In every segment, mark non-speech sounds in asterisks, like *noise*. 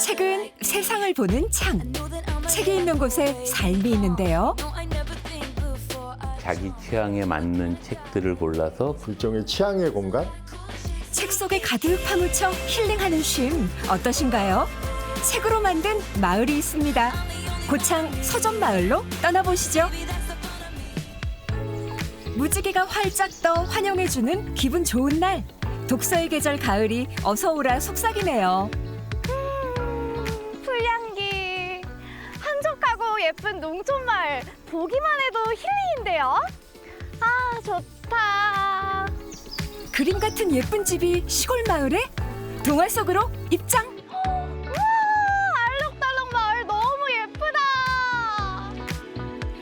책은 세상을 보는 창. 책이 있는 곳에 삶이 있는데요. 자기 취향에 맞는 책들을 골라서 일종의 취향의 공간? 책 속에 가득 파묻혀 힐링하는 쉼 어떠신가요? 책으로 만든 마을이 있습니다. 고창 서점 마을로 떠나보시죠. 무지개가 활짝 떠 환영해주는 기분 좋은 날. 독서의 계절 가을이 어서 오라 속삭이네요. 풀향기 한적하고 예쁜 농촌마을 보기만 해도 힐링인데요 아 좋다 그림 같은 예쁜 집이 시골 마을에 동화 속으로 입장. 우와 알록달록 마을 너무 예쁘다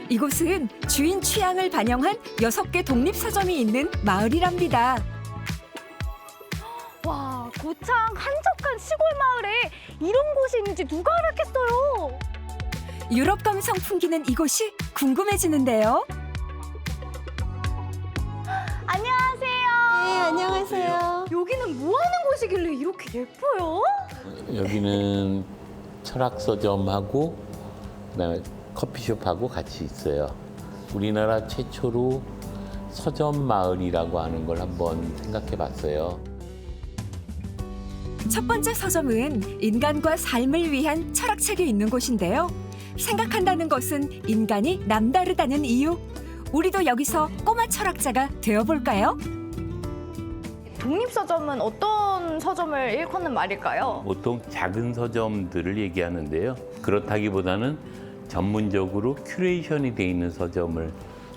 이곳은 주인 취향을 반영한 여섯 개 독립 서점이 있는 마을이랍니다. 와 고창 한적한 시골 마을에 이런 곳이 있는지 누가 알았겠어요 유럽 감성 풍기는 이곳이 궁금해지는데요. 안녕하세요 네, 안녕하세요. 여기는 뭐 하는 곳이길래 이렇게 예뻐요? 여기는 철학 서점하고 그다음에 커피숍하고 같이 있어요. 우리나라 최초로 서점 마을이라고 하는 걸 한번 생각해 봤어요. 첫 번째 서점은 인간과 삶을 위한 철학책이 있는 곳인데요. 생각한다는 것은 인간이 남다르다는 이유. 우리도 여기서 꼬마 철학자가 되어볼까요? 독립서점은 어떤 서점을 일컫는 말일까요? 보통 작은 서점들을 얘기하는데요. 그렇다기보다는 전문적으로 큐레이션이 돼 있는 서점을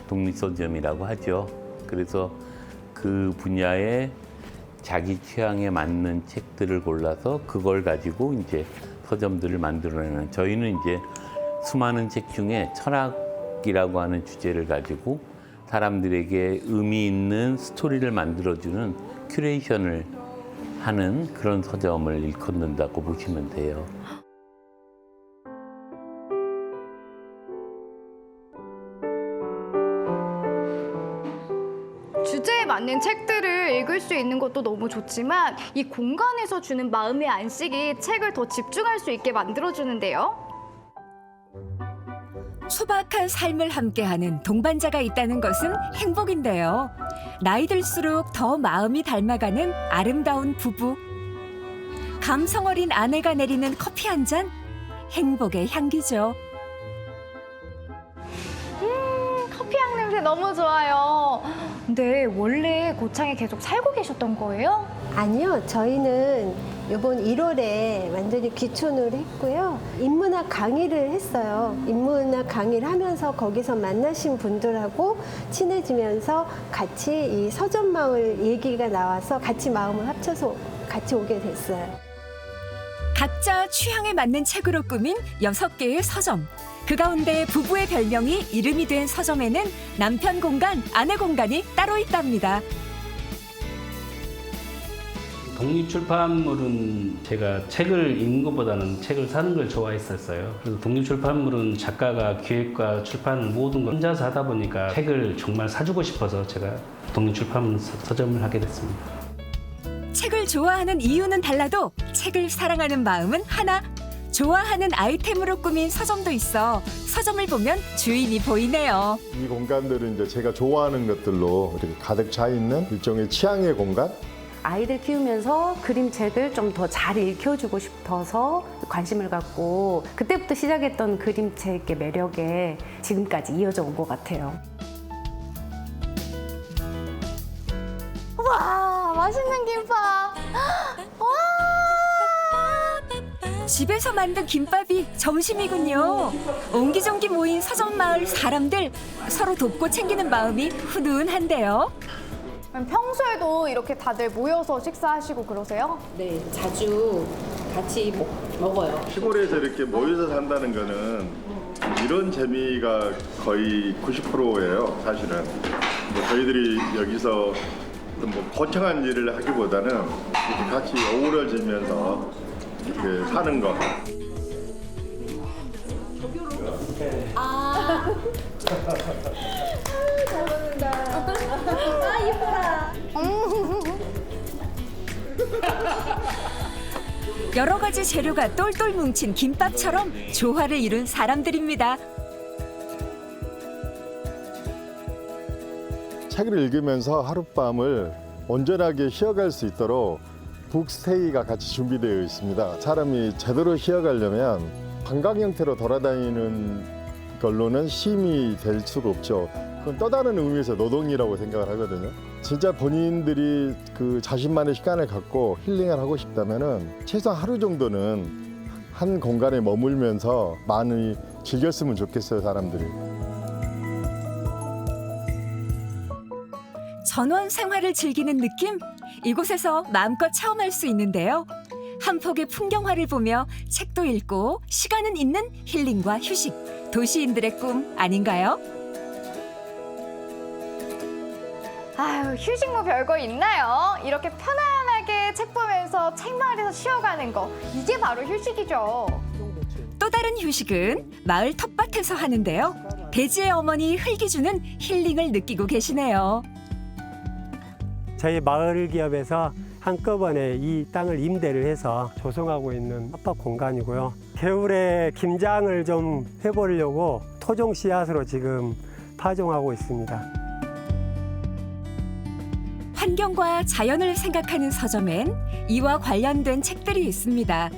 독립서점이라고 하죠. 그래서 그 분야에 자기 취향에 맞는 책들을 골라서 그걸 가지고 이제 서점들을 만들어내는 저희는 이제 수많은 책 중에 철학이라고 하는 주제를 가지고 사람들에게 의미 있는 스토리를 만들어주는 큐레이션을 하는 그런 서점을 일컫는다고 보시면 돼요. 맞는 책들을 읽을 수 있는 것도 너무 좋지만 이 공간에서 주는 마음의 안식이 책을 더 집중할 수 있게 만들어주는데요. 소박한 삶을 함께하는 동반자가 있다는 것은 행복인데요. 나이 들수록 더 마음이 닮아가는 아름다운 부부. 감성 어린 아내가 내리는 커피 한 잔. 행복의 향기죠. 음, 커피 향 냄새 너무 좋아요. 근데 원래 고창에 계속 살고 계셨던 거예요? 아니요, 저희는 이번 1월에 완전히 귀촌을 했고요. 인문학 강의를 했어요. 인문학 강의를 하면서 거기서 만나신 분들하고 친해지면서 같이 이 서점마을 얘기가 나와서 같이 마음을 합쳐서 같이 오게 됐어요. 각자 취향에 맞는 책으로 꾸민 여섯 개의 서점. 그 가운데 부부의 별명이 이름이 된 서점에는 남편 공간, 아내 공간이 따로 있답니다. 독립출판물은 제가 책을 읽는 것보다는 책을 사는 걸 좋아했었어요. 그래서 독립출판물은 작가가 기획과 출판 모든 걸 혼자서 하다 보니까 책을 정말 사주고 싶어서 제가 독립출판 서- 서점을 하게 됐습니다. 책을 좋아하는 이유는 달라도 책을 사랑하는 마음은 하나. 좋아하는 아이템으로 꾸민 서점도 있어 서점을 보면 주인이 보이네요. 이 공간들은 이제 제가 좋아하는 것들로 이렇게 가득 차 있는 일종의 취향의 공간? 아이들 키우면서 그림책을 좀 더 잘 읽혀주고 싶어서 관심을 갖고 그때부터 시작했던 그림책의 매력에 지금까지 이어져 온 것 같아요. 와, 맛있는 김밥. 와! 집에서 만든 김밥이 점심이군요. 옹기종기 모인 서점 마을 사람들 서로 돕고 챙기는 마음이 훈훈한데요. 그럼 평소에도 이렇게 다들 모여서 식사하시고 그러세요? 네, 자주 같이 먹어요. 시골에서 이렇게 모여서 산다는 거는 이런 재미가 거의 90%예요, 사실은. 뭐 저희들이 여기서 뭐 거창한 일을 하기보다는 이렇게 같이 어우러지면서 이렇게 사는 거. 여러 가지 재료가 똘똘 뭉친 김밥처럼 조화를 이룬 사람들입니다. 책을 읽으면서 하룻밤을 온전하게 쉬어갈 수 있도록 북스테이가 같이 준비되어 있습니다. 사람이 제대로 쉬어가려면 관광 형태로 돌아다니는 걸로는 쉼이 될 수가 없죠. 그건 또 다른 의미에서 노동이라고 생각을 하거든요. 진짜 본인들이 그 자신만의 시간을 갖고 힐링을 하고 싶다면은 최소 하루 정도는 한 공간에 머물면서 많이 즐겼으면 좋겠어요, 사람들이. 전원 생활을 즐기는 느낌? 이곳에서 마음껏 체험할 수 있는데요. 한 폭의 풍경화를 보며 책도 읽고 시간은 있는 힐링과 휴식. 도시인들의 꿈 아닌가요? 아유, 휴식 뭐 별거 있나요? 이렇게 편안하게 책 보면서 책마을에서 쉬어가는 거. 이게 바로 휴식이죠. 또 다른 휴식은 마을 텃밭에서 하는데요. 대지의 어머니 흙이 주는 힐링을 느끼고 계시네요. 저희 마을 기업에서 한꺼번에 이 땅을 임대를 해서 조성하고 있는 텃밭 공간이고요. 겨울에 김장을 좀 해보려고 토종 씨앗으로 지금 파종하고 있습니다. 환경과 자연을 생각하는 서점엔 이와 관련된 책들이 있습니다.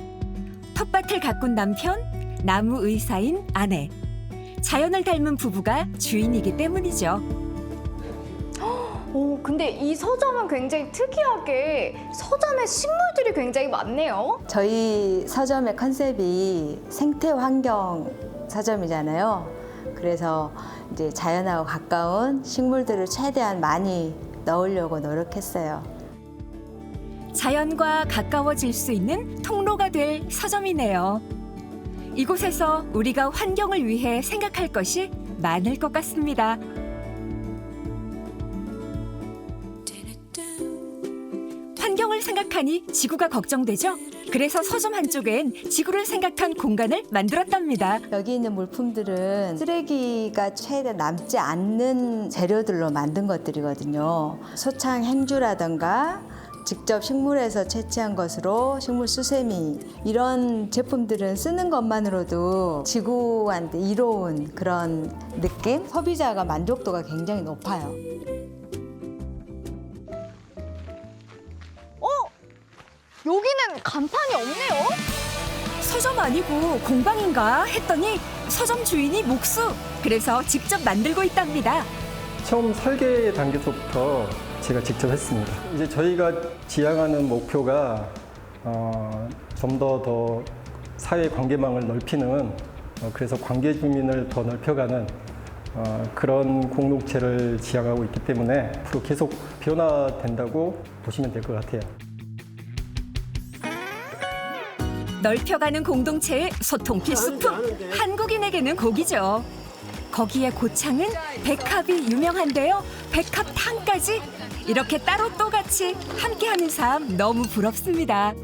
텃밭을 가꾼 남편, 나무 의사인 아내, 자연을 닮은 부부가 주인이기 때문이죠. 오, 근데 이 서점은 굉장히 특이하게 서점에 식물들이 굉장히 많네요. 저희 서점의 컨셉이 생태 환경 서점이잖아요. 그래서 이제 자연하고 가까운 식물들을 최대한 많이 넣으려고 노력했어요. 자연과 가까워질 수 있는 통로가 될 서점이네요. 이곳에서 우리가 환경을 위해 생각할 것이 많을 것 같습니다. 환경을 생각하니 지구가 걱정되죠? 그래서 서점 한쪽엔 지구를 생각한 공간을 만들었답니다. 여기 있는 물품들은 쓰레기가 최대한 남지 않는 재료들로 만든 것들이거든요. 소창 행주라던가 직접 식물에서 채취한 것으로 식물 수세미 이런 제품들은 쓰는 것만으로도 지구한테 이로운 그런 느낌? 소비자가 만족도가 굉장히 높아요. 여기는 간판이 없네요. 서점 아니고 공방인가 했더니 서점 주인이 목수. 그래서 직접 만들고 있답니다. 처음 설계 단계서부터 제가 직접 했습니다. 이제 저희가 지향하는 목표가 어, 좀더더 사회 관계망을 넓히는 어, 그래서 관계 주민을 더 넓혀가는 어, 그런 공동체를 지향하고 있기 때문에 앞으로 계속 변화된다고 보시면 될 것 같아요. 넓혀가는 공동체의 소통 필수품 한국인에게는 고기죠. 거기에 고창은 백합이 유명한데요. 백합탕까지 이렇게 따로 또 같이 함께하는 삶 너무 부럽습니다.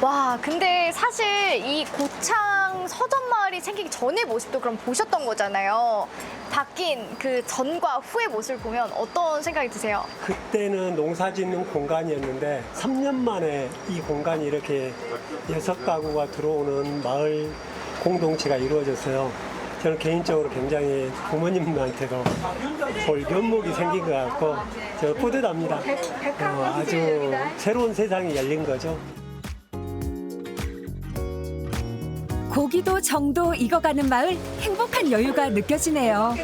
와, 근데 사실 이 고창 서점 마을이 생기기 전의 모습도 그럼 보셨던 거잖아요. 바뀐 그 전과 후의 모습을 보면 어떤 생각이 드세요? 그때는 농사 짓는 공간이었는데 3년 만에 이 공간이 이렇게 여섯 가구가 들어오는 마을 공동체가 이루어졌어요. 저는 개인적으로 굉장히 부모님한테도 볼 면목이 생긴 것 같고 저 뿌듯합니다. 어, 아주 새로운 세상이 열린 거죠. 고기도 정도 익어가는 마을 행복한 여유가 느껴지네요.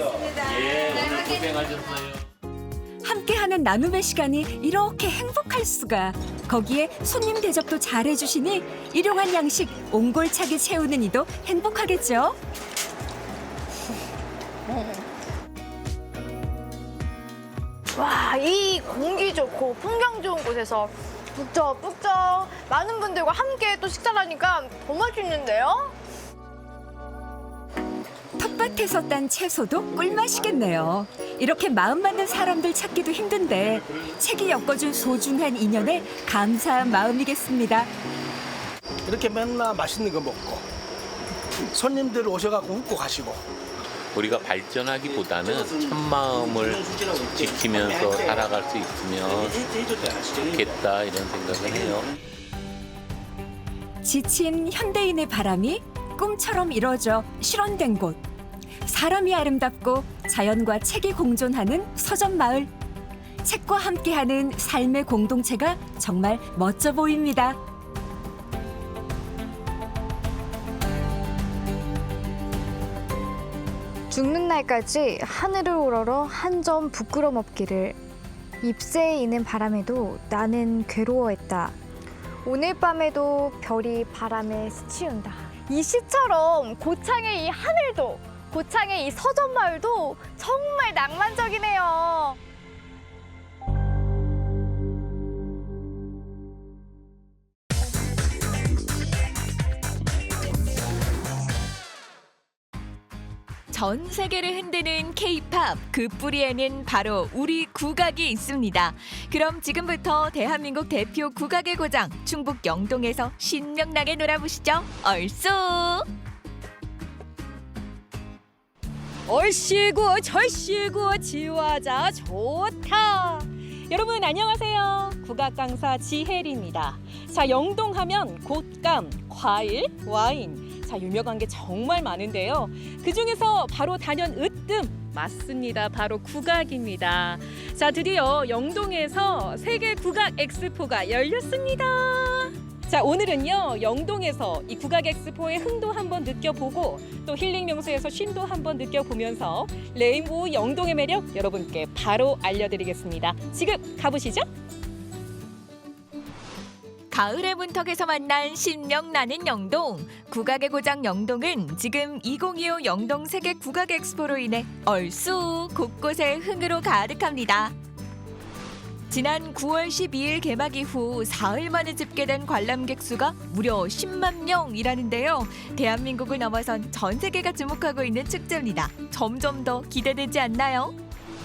함께하는 나눔의 시간이 이렇게 행복할 수가. 거기에 손님 대접도 잘해주시니 일용한 양식 옹골차게 채우는 이도 행복하겠죠. 와, 이 공기 좋고 풍경 좋은 곳에서 북적북적 많은 분들과 함께 또 식사를 하니까 더 맛있는데요? 텃밭에서 딴 채소도 꿀맛이겠네요. 이렇게 마음 맞는 사람들 찾기도 힘든데 책이 엮어준 소중한 인연에 감사한 마음이겠습니다. 이렇게 맨날 맛있는 거 먹고 손님들 오셔갖고 웃고 가시고 우리가 발전하기보다는 첫 마음을 지키면서 살아갈 수 있으면 좋겠다 이런 생각을 해요. 지친 현대인의 바람이 꿈처럼 이뤄져 실현된 곳. 사람이 아름답고 자연과 책이 공존하는 서점 마을. 책과 함께하는 삶의 공동체가 정말 멋져 보입니다. 죽는 날까지 하늘을 우러러 한 점 부끄럼 없기를 잎새에 이는 바람에도 나는 괴로워했다. 오늘 밤에도 별이 바람에 스치운다. 이 시처럼 고창의 이 하늘도 고창의 이 서점 마을도 정말 낭만적이네요. 전 세계를 흔드는 K-팝 그 뿌리에는 바로 우리 국악이 있습니다. 그럼 지금부터 대한민국 대표 국악의 고장 충북 영동에서 신명나게 놀아보시죠. 얼쑤! 얼씨구 절씨구 지화자 좋다. 여러분 안녕하세요. 국악 강사 지혜리입니다. 자 영동하면 곶감, 과일, 와인. 자 유명한 게 정말 많은데요. 그 중에서 바로 단연 으뜸 맞습니다. 바로 국악입니다. 자 드디어 영동에서 세계 국악 엑스포가 열렸습니다. 자 오늘은요 영동에서 이 국악 엑스포의 흥도 한번 느껴보고 또 힐링 명소에서 쉼도 한번 느껴보면서 레인보우 영동의 매력 여러분께 바로 알려드리겠습니다. 지금 가보시죠. 가을의 문턱에서 만난 신명나는 영동. 국악의 고장 영동은 지금 2025 영동 세계 국악 엑스포로 인해 얼쑤 곳곳에 흥으로 가득합니다. 지난 9월 12일 개막 이후 사흘 만에 집계된 관람객 수가 무려 10만 명이라는데요. 대한민국을 넘어선 전 세계가 주목하고 있는 축제입니다. 점점 더 기대되지 않나요?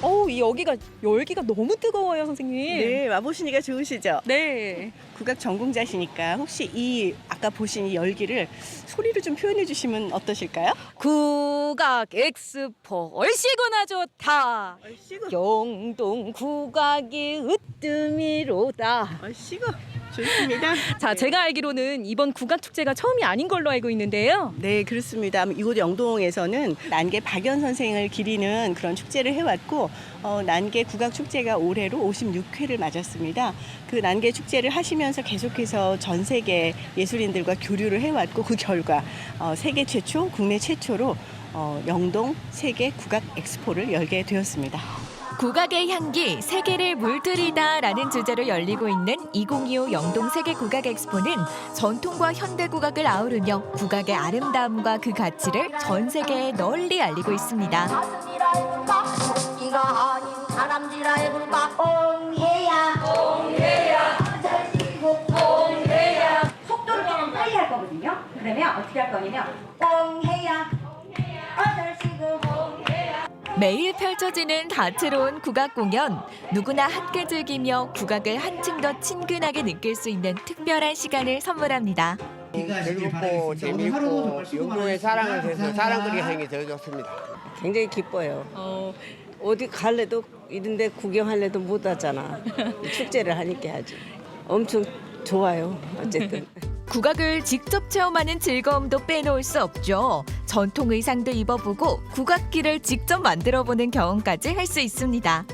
어우 이 여기가 열기가 너무 뜨거워요 선생님. 네, 와보시니까 좋으시죠? 네. 국악 전공자시니까 혹시 이 아까 보신 이 열기를 소리로 좀 표현해 주시면 어떠실까요? 국악 엑스포 얼씨구나 좋다. 얼씨구. 영동 국악이 으뜸이로다. 얼씨구. 좋습니다. 자, 제가 알기로는 이번 국악 축제가 처음이 아닌 걸로 알고 있는데요. 네, 그렇습니다. 이곳 영동에서는 난계 박연 선생을 기리는 그런 축제를 해왔고, 어, 난계 국악 축제가 올해로 56회를 맞았습니다. 그 난계 축제를 하시면서 계속해서 전 세계 예술인들과 교류를 해왔고, 그 결과 어, 세계 최초, 국내 최초로 어, 영동 세계 국악 엑스포를 열게 되었습니다. 국악의 향기 세계를 물들이다라는 주제로 열리고 있는 2025 영동 세계 국악 엑스포는 전통과 현대 국악을 아우르며 국악의 아름다움과 그 가치를 전 세계에 널리 알리고 있습니다. 그러면 어떻게 할 거냐면 옹해 매일 펼쳐지는 다채로운 국악 공연 누구나 함께 즐기며 국악을 한층 더 친근하게 느낄 수 있는 특별한 시간을 선물합니다. 즐겁고 재미있고 영동의 사랑을 해서 사랑거리 게더 좋습니다. 굉장히 기뻐요. 어디 갈래도 이런데 구경할래도 못 하잖아. *laughs* 축제를 하니까 하지. 엄청 좋아요. 어쨌든. *laughs* 국악을 직접 체험하는 즐거움도 빼놓을 수 없죠. 전통 의상도 입어보고 국악기를 직접 만들어보는 경험까지 할 수 있습니다.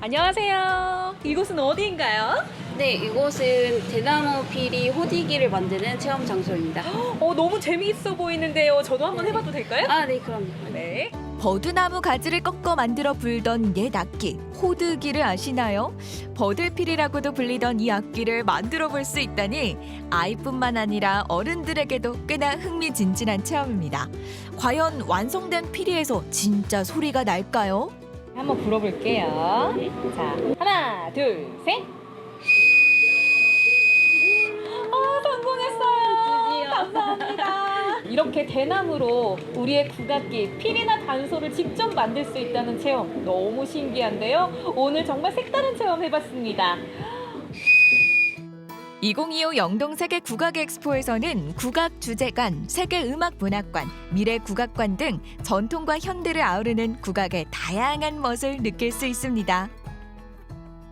안녕하세요. 이곳은 어디인가요? 네, 이곳은 대나무 피리 호디기를 만드는 체험 장소입니다. *gasps* 어, 너무 재미있어 보이는데요. 저도 한번 해봐도 될까요? 아, 네, 그럼. 네. 버드나무 가지를 꺾어 만들어 불던 옛 악기 호드기를 아시나요? 버들필이라고도 불리던 이 악기를 만들어 볼 수 있다니 아이뿐만 아니라 어른들에게도 꽤나 흥미진진한 체험입니다. 과연 완성된 피리에서 진짜 소리가 날까요? 한번 불어볼게요. 자, 하나, 둘, 셋. 성공했어요. 감사합니다. 이렇게 대나무로 우리의 국악기, 필이나 단소를 직접 만들 수 있다는 체험 너무 신기한데요. 오늘 정말 색다른 체험 해봤습니다. 2025 영동 세계 국악 엑스포에서는 국악 주제관, 세계 음악 문학관, 미래 국악관 등 전통과 현대를 아우르는 국악의 다양한 멋을 느낄 수 있습니다.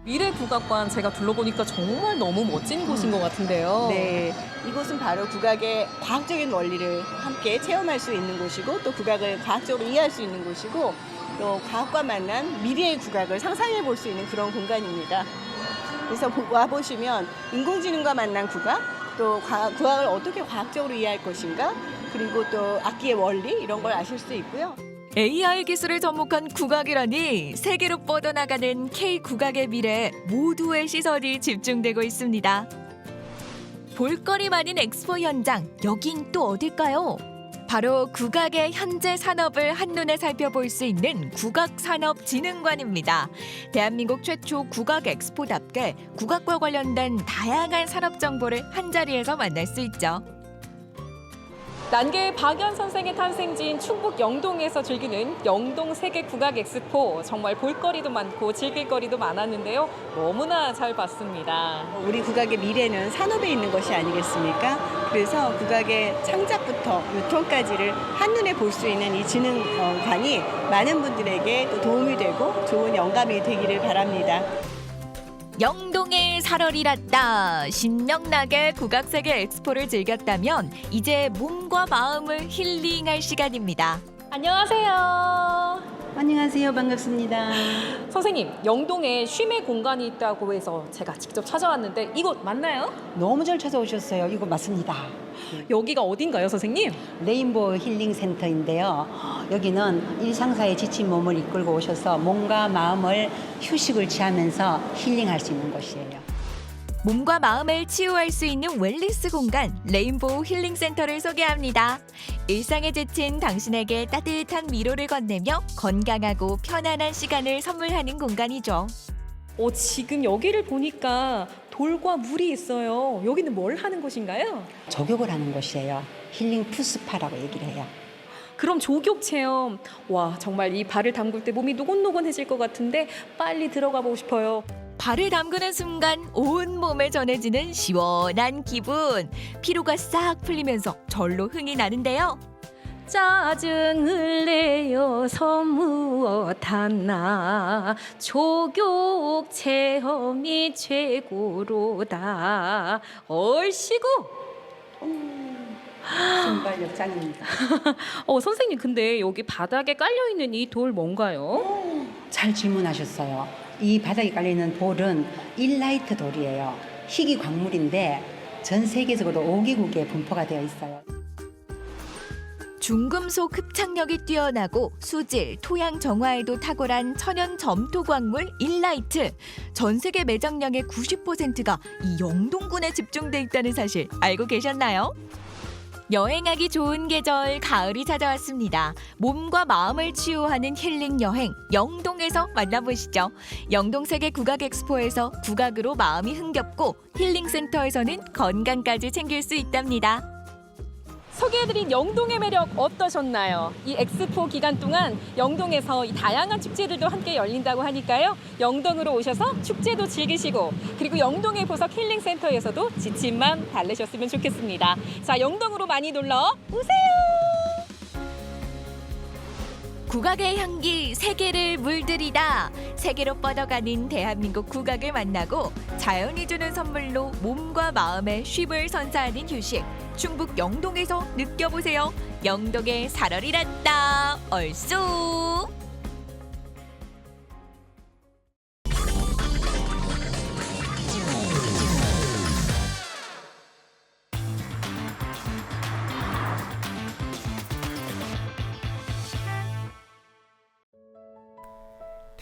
미래 국악관 제가 둘러보니까 정말 너무 멋진 곳인 것 같은데요. 네, 이곳은 바로 국악의 과학적인 원리를 함께 체험할 수 있는 곳이고 또 국악을 과학적으로 이해할 수 있는 곳이고 또 과학과 만난 미래의 국악을 상상해 볼 수 있는 그런 공간입니다. 그래서 와 보시면 인공지능과 만난 국악, 또 과- 국악을 어떻게 과학적으로 이해할 것인가, 그리고 또 악기의 원리 이런 걸 아실 수 있고요. AI 기술을 접목한 국악이라니 세계로 뻗어나가는 K 국악의 미래에 모두의 시선이 집중되고 있습니다. 볼거리 많은 엑스포 현장, 여긴 또 어딜까요? 바로 국악의 현재 산업을 한눈에 살펴볼 수 있는 국악산업진흥관입니다. 대한민국 최초 국악 엑스포답게 국악과 관련된 다양한 산업 정보를 한자리에서 만날 수 있죠. 난계 박연 선생의 탄생지인 충북 영동에서 즐기는 영동 세계 국악 엑스포 정말 볼거리도 많고 즐길거리도 많았는데요. 너무나 잘 봤습니다. 우리 국악의 미래는 산업에 있는 것이 아니겠습니까? 그래서 국악의 창작부터 유통까지를 한눈에 볼 수 있는 이 진흥관이 많은 분들에게 또 도움이 되고 좋은 영감이 되기를 바랍니다. 영동의 살얼이랐다. 신명나게 국악세계 엑스포를 즐겼다면 이제 몸과 마음을 힐링할 시간입니다. 안녕하세요. 안녕하세요. 반갑습니다. 선생님, 영동에 쉼의 공간이 있다고 해서 제가 직접 찾아왔는데 이곳 맞나요? 너무 잘 찾아오셨어요. 이거 맞습니다. 여기가 어딘가요, 선생님? 레인보우 힐링 센터인데요. 여기는 일상사에 지친 몸을 이끌고 오셔서 몸과 마음을 휴식을 취하면서 힐링할 수 있는 곳이에요. 몸과 마음을 치유할 수 있는 웰리스 공간 레인보우 힐링 센터를 소개합니다. 일상에 지친 당신에게 따뜻한 위로를 건네며 건강하고 편안한 시간을 선물하는 공간이죠. 어, 지금 여기를 보니까 돌과 물이 있어요. 여기는 뭘 하는 곳인가요? 저격을 하는 곳이에요. 힐링 푸스파라고 얘기를 해요. 그럼 조격 체험. 와, 정말 이 발을 담글 때 몸이 노곤노곤해질 것 같은데 빨리 들어가 보고 싶어요. 발을 담그는 순간 온 몸에 전해지는 시원한 기분. 피로가 싹 풀리면서 절로 흥이 나는데요. 짜증을 내어서 무엇하나 조격 체험이 최고로다 얼씨구 순발력 짱입니다. *laughs* 어 선생님 근데 여기 바닥에 깔려 있는 이 돌 뭔가요? 잘 질문하셨어요. 이 바닥에 깔리는 돌은 일라이트 돌이에요. 희귀 광물인데 전 세계적으로 5개국에 분포가 되어 있어요. 중금속 흡착력이 뛰어나고 수질, 토양 정화에도 탁월한 천연 점토 광물 일라이트. 전 세계 매장량의 90%가 이 영동군에 집중돼 있다는 사실 알고 계셨나요? 여행하기 좋은 계절 가을이 찾아왔습니다. 몸과 마음을 치유하는 힐링 여행 영동에서 만나보시죠. 영동 세계 국악 엑스포에서 국악으로 마음이 흥겹고 힐링 센터에서는 건강까지 챙길 수 있답니다. 소개해드린 영동의 매력 어떠셨나요? 이 엑스포 기간 동안 영동에서 이 다양한 축제들도 함께 열린다고 하니까요. 영동으로 오셔서 축제도 즐기시고 그리고 영동의 보석 힐링센터에서도 지친 맘 달래셨으면 좋겠습니다. 자, 영동으로 많이 놀러 오세요! 국악의 향기 세계를 물들이다. 세계로 뻗어가는 대한민국 국악을 만나고 자연이 주는 선물로 몸과 마음의 쉼을 선사하는 휴식. 충북 영동에서 느껴보세요. 영동의 살얼이란다. 얼쑤.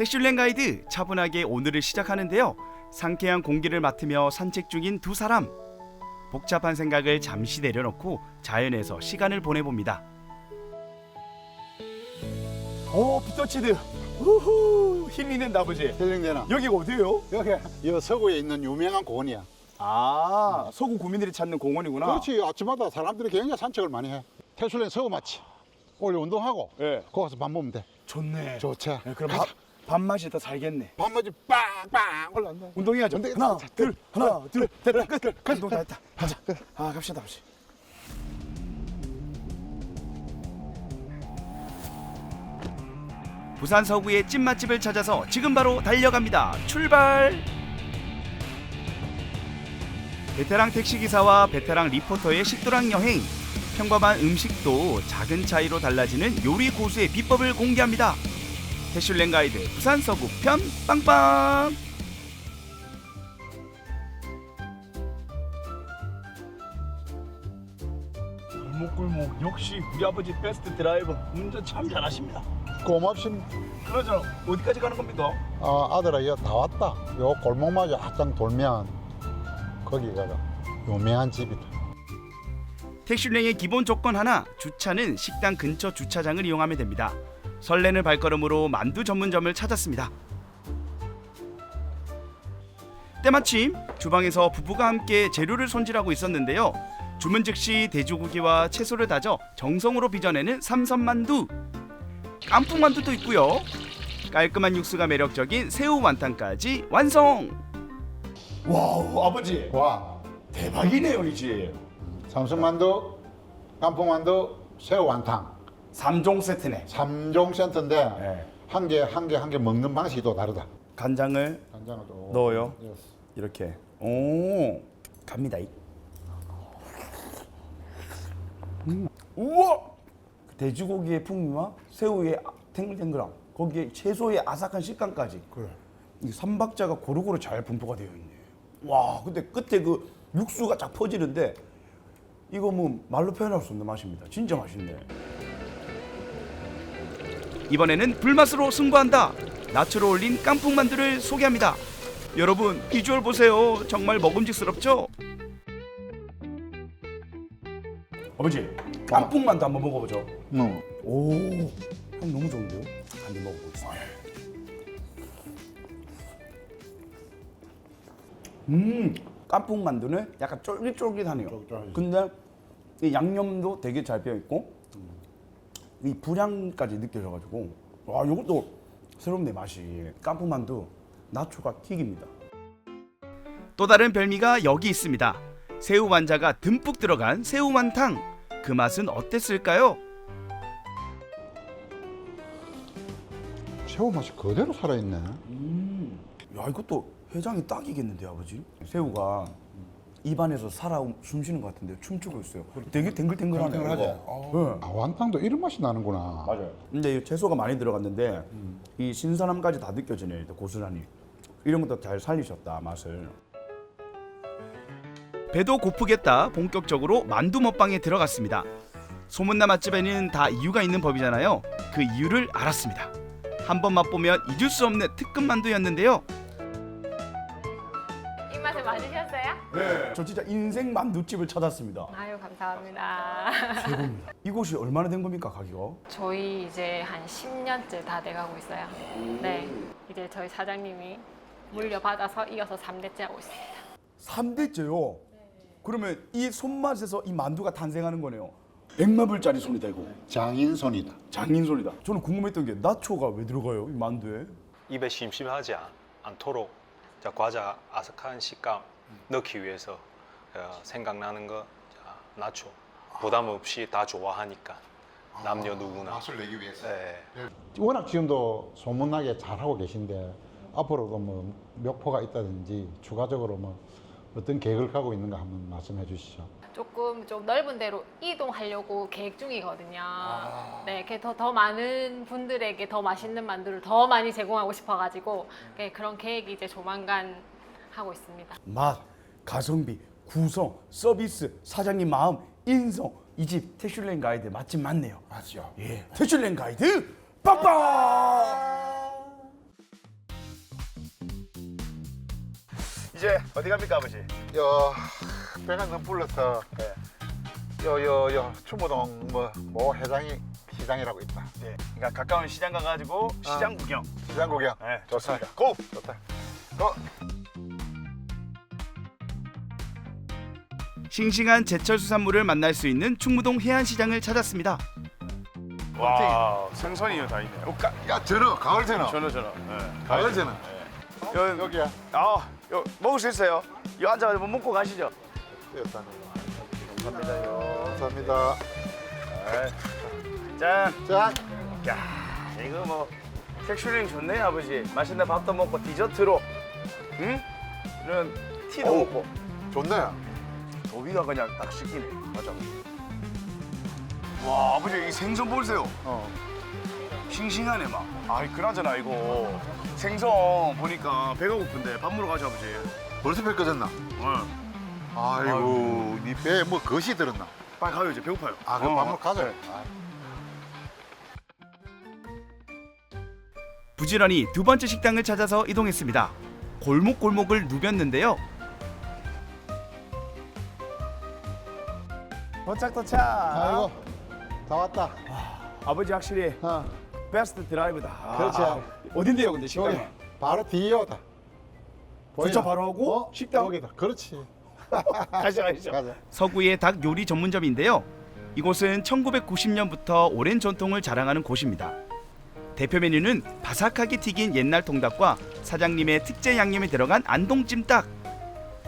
택슐랭 가이드 차분하게 오늘을 시작하는데요. 상쾌한 공기를 맡으며 산책 중인 두 사람. 복잡한 생각을 잠시 내려놓고 자연에서 시간을 보내봅니다. 오 피터치드 우후 힐링된다 아버지 힐링되나? 여기가 어디예요? 여기 여 서구에 있는 유명한 공원이야. 아 서구 구민들이 찾는 공원이구나 그렇지. 아침마다 사람들이 굉장히 산책을 많이 해. 태술랜 서구 마치. 올리 운동하고 예. 거기서 밥 먹으면 돼. 좋네 좋지. 예, 그럼. 밥, 밥맛이 더 살겠네. 밥맛이 빵빵 올라온다. 운동해야죠. 근데 하나, 자, 둘, 하나, 둘, 됐다. 끝. 끝. 운동 다 했다. 가자. 아, 갑시다, 아버지. 부산 서구의 찐 맛집을 찾아서 지금 바로 달려갑니다. 출발! 베테랑 택시기사와 베테랑 리포터의 식도락 여행. 평범한 음식도 작은 차이로 달라지는 요리 고수의 비법을 공개합니다. 태슐랭 가이드 부산 서구 편 빵빵! 골목골목 역시 우리 아버지 베스트 드라이버 운전 참 잘하십니다. 고맙습니다. 그러죠. 어디까지 가는 겁니까? 아, 아들아, 이거 다 왔다. 요 골목마저 앞장 돌면 거기가 유명한 집이다. 택슐랭의 기본 조건 하나, 주차는 식당 근처 주차장을 이용하면 됩니다. 설레는 발걸음으로 만두 전문점을 찾았습니다. 때마침 주방에서 부부가 함께 재료를 손질하고 있었는데요. 주문 즉시 돼지고기와 채소를 다져 정성으로 빚어내는 삼선만두. 깐풍만두도 있고요. 깔끔한 육수가 매력적인 새우 완탕까지 완성. 와우, 아버지. 와, 대박이네요, 이 집. 삼성만두, 깐풍만두, 새우 완탕. 3종 세트네. 3종 세트인데 한개 한 개 한 개 먹는 방식이 또 다르다. 간장을 간장을 또 넣어요. 예. 이렇게. 오, 갑니다. 음. 우와! 돼지고기의 풍미와 새우의 아- 탱글탱글함, 거기에 채소의 아삭한 식감까지. 그래. 이 삼박자가 고루고루 잘 분포가 되어 있네. 와, 근데 끝에 그 육수가 쫙 퍼지는데 이거 뭐 말로 표현할 수 없는 맛입니다. 진짜 맛있네. 이번에는 불맛으로 승부한다. 나초로 올린 깐풍만두를 소개합니다. 여러분 비주얼 보세요. 정말 먹음직스럽죠? 아버지, 깐풍만두 한번 먹어보죠. 응. 오, 향 너무 좋은데요? 한입 먹어보겠습니다. 음, 깐풍 만두는 약간 쫄깃쫄깃하네요. 근데 이 양념도 되게 잘 배어 있고 이 불향까지 느껴져가지고 와 이것도 새롭네 맛이. 깐풍 만두 나초가 킥입니다. 또 다른 별미가 여기 있습니다. 새우 완자가 듬뿍 들어간 새우 완탕. 그 맛은 어땠을까요? 새우 맛이 그대로 살아있네. 음, 야 이것도 해장이 딱이겠는데 아버지? 새우가 입안에서 살아 숨쉬는 것 같은데 춤추고 있어요. 되게 탱글탱글하네요. 탱글하지? 이거. 네. 아, 완탕도 이런 맛이 나는구나. 맞아요. 근데 이 채소가 많이 들어갔는데 이 신선함까지 다 느껴지네요. 일단 고스란히. 이런 것도 잘 살리셨다 맛을. 배도 고프겠다 본격적으로 만두 먹방에 들어갔습니다. 소문난 맛집에는 다 이유가 있는 법이잖아요. 그 이유를 알았습니다. 한 번 맛보면 잊을 수 없는 특급 만두였는데요. 맞으셨어요? 네. 저 진짜 인생 만두집을 찾았습니다. 아유 감사합니다. 최고입니다. *laughs* 이곳이 얼마나 된 겁니까 가기가? 저희 이제 한 10년째 다 돼가고 있어요. 네, 이제 저희 사장님이 물려받아서 이어서 3대째 하고 있습니다. 3대째요. 그러면 이 손맛에서 이 만두가 탄생하는 거네요. 백마불짜리 손이 되고 장인손이다. 장인 손이다. 저는 궁금했던 게 나초가 왜 들어가요 이 만두에? 입에 심심하지 않- 않도록 자, 과자 아삭한 식감 넣기 위해서 어, 생각나는 거 자, 나초 부담 없이 다 좋아하니까 남녀 누구나 맛을 내기 위해서. 네. 워낙 지금도 소문나게 잘하고 계신데 앞으로도 뭐 목표가 있다든지 추가적으로 뭐 어떤 계획을 갖고 있는가 한번 말씀해 주시죠. 조금 좀 넓은 데로 이동하려고 계획 중이거든요. 네, 이렇게 더, 더 많은 분들에게 더 맛있는 만두를 더 많이 제공하고 싶어가지고 네, 그런 계획이 이제 조만간 하고 있습니다. 맛, 가성비, 구성, 서비스, 사장님 마음, 인성 이집 태슐랭 가이드 맛집 맞네요. 맞죠. 예, 태슐랭 가이드 빵빵. 이제 어디 갑니까 아버지? 여 배가 너무 불러서 여여여 추모동 뭐모 회장이 시장이라고 있다. 네, 그러니까 가까운 시장 가가지고 시장 구경. 시장 구경. 네, 좋습니다. 고 좋다. 고. 싱싱한 제철 수산물을 만날 수 있는 충무동 해안시장을 찾았습니다. 와 생선이요 다 있네. 어, 까, 야 전어 가을 전어. 전어 전어. 네. 가을 전어. 여, 여기야. 아, 여, 먹을 수 있어요? 여 앉아서 뭐 먹고 가시죠. 감사합니다요. 감사합니다. 네. 짠. 짠. 야, 이거 뭐 텍슈링 좋네 아버지. 맛있는 밥도 먹고 디저트로, 응? 이런 티도 먹고. 좋네. 도비가 그냥 딱 시키네. 맞아. 와, 아버지 이 생선 보세요. 어. 싱싱하네 막. 아이 그나저나 이거 생선 보니까 배가 고픈데 밥 먹으러 가자 아버지. 벌써 배 꺼졌나? 응. 아이고, 니 배에 뭐 것이 들었나? 빨리 가요 이제 배고파요. 아, 그럼 어. 밥 먹으러 가자. 네. 아. 부지런히 두 번째 식당을 찾아서 이동했습니다. 골목골목을 누볐는데요. 도착 도착. 아이고, 다 왔다. 아버지 확실히 어. 베스트 드라이브다. 아, 그렇지. 어딘데요 근데 식당이? 바로 뒤에 오다. 주차 바로 하고 어? 식당? 여기다. 그렇지. *laughs* 가자. 가자. 서구의 닭 요리 전문점인데요. 이곳은 1990년부터 오랜 전통을 자랑하는 곳입니다. 대표 메뉴는 바삭하게 튀긴 옛날 통닭과 사장님의 특제 양념이 들어간 안동찜닭.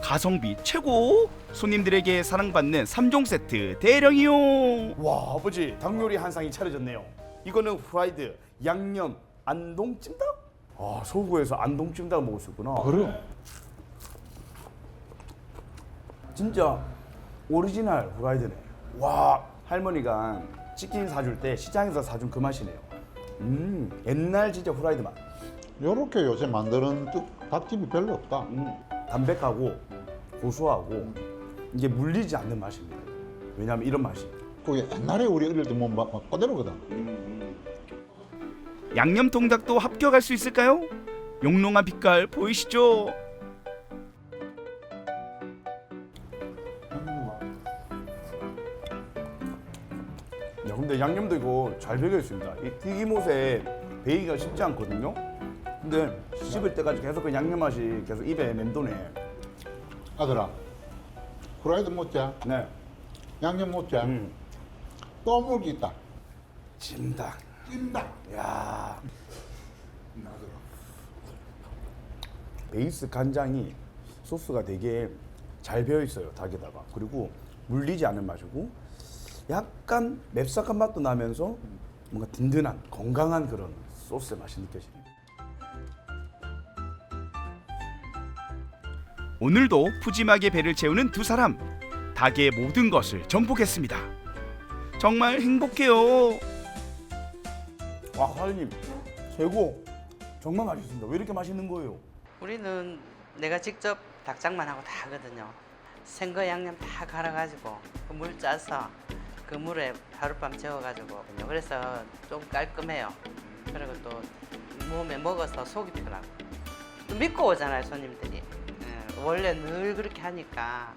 가성비 최고! 손님들에게 사랑받는 3종 세트 대령이요. 와 아버지 닭 요리 한 상이 차려졌네요. 이거는 프라이드, 양념, 안동찜닭? 아 서구에서 안동찜닭 먹을 수 있구나. 그래. 진짜 오리지널 후라이드네. 와 할머니가 치킨 사줄 때 시장에서 사준 그 맛이네요. 음 옛날 진짜 후라이드 맛. 요렇게 요새 만드는 뚝- 닭집이 별로 없다. 음, 담백하고 고소하고 이게 물리지 않는 맛입니다. 왜냐하면 이런 맛이. 그게 옛날에 우리 어릴 때 뭐 막, 막 그대로거든. 양념 통닭도 합격할 수 있을까요? 용롱한 빛깔 보이시죠? 야 근데 양념도 이거 잘 배겨 있습니다. 이 튀김옷에 배기가 쉽지 않거든요. 근데 씹을 때까지 계속 그 양념 맛이 계속 입에 맴도네. 아들아, 후라이드 못자. 네. 양념 못자. 음. 또 먹기 있다. 찜닭. 찐다. 야. 베이스 간장이 소스가 되게 잘 배어 있어요 닭에다가 그리고 물리지 않는 맛이고 약간 맵싹한 맛도 나면서 뭔가 든든한 건강한 그런 소스의 맛이 느껴집니다. 오늘도 푸짐하게 배를 채우는 두 사람. 닭의 모든 것을 정복했습니다. 정말 행복해요. 와 사장님 최고 정말 맛있습니다. 왜 이렇게 맛있는 거예요? 우리는 내가 직접 닭장만 하고 다 하거든요. 생거 양념 다 갈아가지고 그물 짜서 그 물에 하룻밤 재워가지고 그래서 좀 깔끔해요. 그리고 또 몸에 먹어서 속이 편하고 또 믿고 오잖아요 손님들이. 예, 원래 늘 그렇게 하니까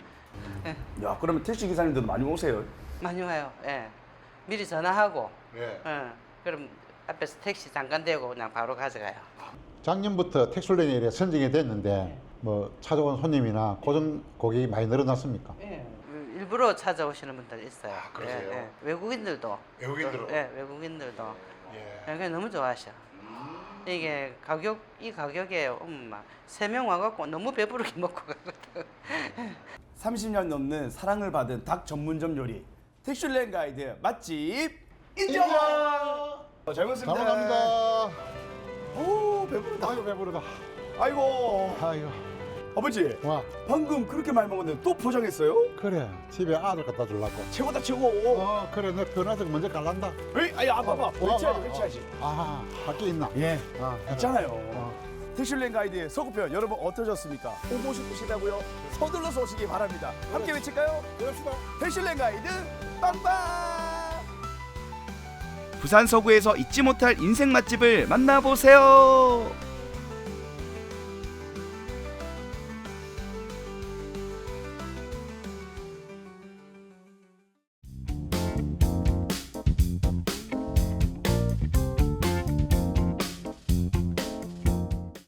야 그러면 택시 기사님들도 많이 오세요. 많이 와요. 예. 미리 전화하고 예. 예, 그럼 앞에서 택시 잠깐 대고 그냥 바로 가져가요. 작년부터 택술렌이 이래 선정이 됐는데 뭐 찾아온 손님이나 고정 고객이 많이 늘어났습니까? 예. 일부러 찾아오시는 분들 있어요. 그러세요? 예, 예. 외국인들도. 외국인들도? 또, 예, 외국인들도. 예. 그게 너무 좋아하셔. 이게 가격 이 가격에 음, 막세 명 와갖고 너무 배부르게 *laughs* 먹고 가거든. 30년 넘는 사랑을 받은 닭 전문점 요리 택슐렌 가이드 맛집 인정. 어, 잘 먹습니다. 잘 먹습니다. 오 배부르다. 아유 배부르다. 아이고. 아이고. 아버지. 와. 방금 그렇게 많이 먹었는데 또 포장했어요? 그래 집에 아들 갖다 주려고. 최고다 최고. 어 그래 내 변화서 먼저 갈란다. 에이, 아야 아빠봐. 어, 배치하지 어, 배치하지. 아 밖에 있나? 예. 아, 있잖아요. 택슐렌 가이드의 서구편 여러분 어떠셨습니까? 오고 싶으시다고요? 서둘러서 오시기 바랍니다. 함께 외칠까요? 그럽시다. 택슐렌 가이드 빵빵. 부산 서구에서 잊지 못할 인생 맛집을 만나보세요.